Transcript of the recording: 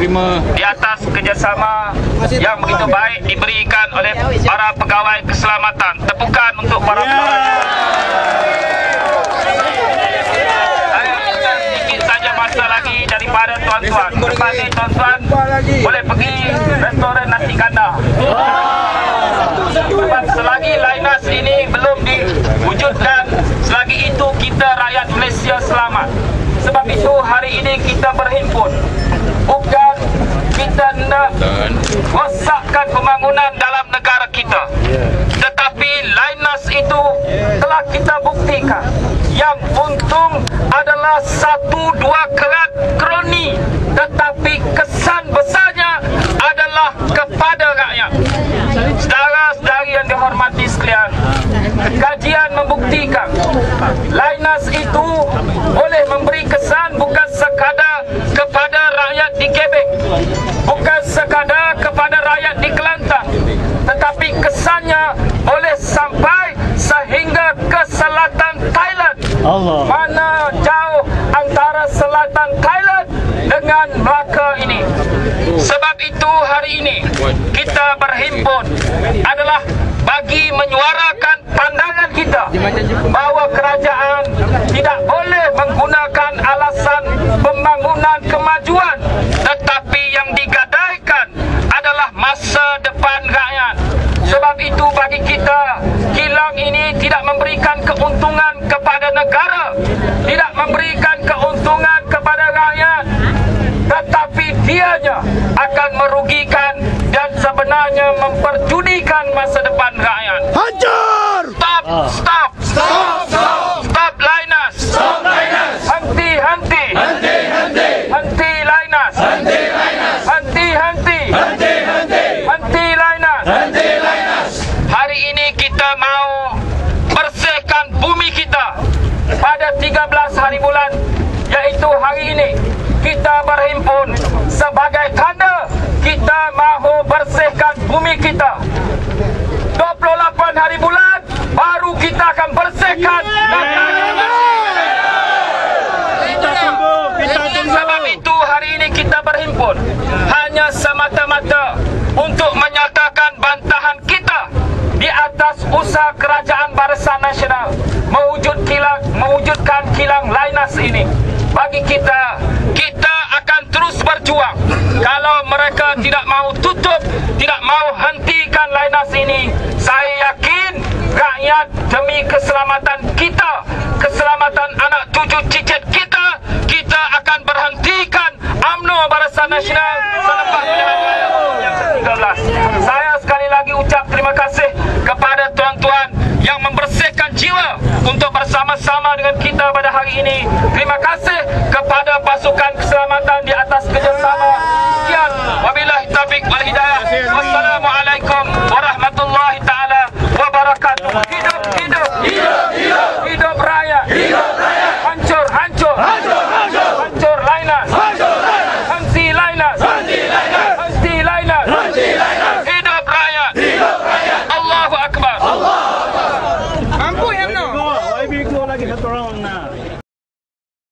terima di atas kerjasama yang begitu baik diberikan oleh para pegawai keselamatan. Tepukan untuk para pegawai. Saya minta sedikit saja masa lagi daripada tuan-tuan. Lepas ni tuan-tuan boleh pergi restoran nasi kandar. Sebab selagi Lainas ini belum diwujudkan, selagi itu kita rakyat Malaysia selamat. Sebab itu hari ini kita berhimpun. Bukan kita nak rosakkan pembangunan dalam negara kita. Tetapi Lainas itu telah kita buktikan yang untung adalah satu dua kerat kroni tetapi kesan besarnya adalah kepada rakyat. Saudara-saudari yang dihormati sekalian, kajian membuktikan Lainas itu boleh memberi kesan bukan sekadar kepada rakyat di Gebeng, bukan sekadar kepada rakyat di Kelantan, tetapi kesannya boleh sampai sehingga ke selatan Thailand. Allah. Mana jauh antara selatan Thailand dengan Melaka ini. Sebab itu hari ini kita berhimpun adalah bagi menyuarakan pandangan kita bahawa kerajaan tidak boleh menggunakan alasan pembangunan kemajuan tetapi yang digadaikan adalah masa depan rakyat. Sebab itu bagi kita kilang ini tidak memberikan keuntungan kepada negara, tidak memberikan keuntungan kepada rakyat, tetapi dianya akan merugikan dan sebenarnya memperjudikan masa depan rakyat. Hancur! Stop, stop, stop, stop, stop Linus. Stop Linus! Henti, henti. Henti, henti! Henti Linus. Henti Linus! Henti, henti. Henti, henti! Henti Linus. Henti Linus! Hari ini kita mau bersihkan bumi kita pada 13 hari bulan iaitu hari ini kita berhimpun sebagai tanda kita mahu bersihkan bumi kita 28 hari bulan baru kita akan bersihkan Sebab itu hari ini kita berhimpun. Hanya semata-mata untuk menyatakan bantahan kita di atas usaha kerajaan Barisan Nasional mewujud kilang mewujudkan kilang Lainas ini. Bagi kita, kita akan terus berjuang. Kalau mereka tidak mau tutup, tidak mau hentikan Lainas ini, saya yakin rakyat demi keselamatan kita, keselamatan anak cucu cicit kita, kita akan berhentikan UMNO Barisan Nasional selepas yang ke-13. Saya sekali lagi ucap terima kasih kepada tuan-tuan yang membersihkan jiwa untuk bersama-sama dengan kita pada hari ini. Terima kasih kepada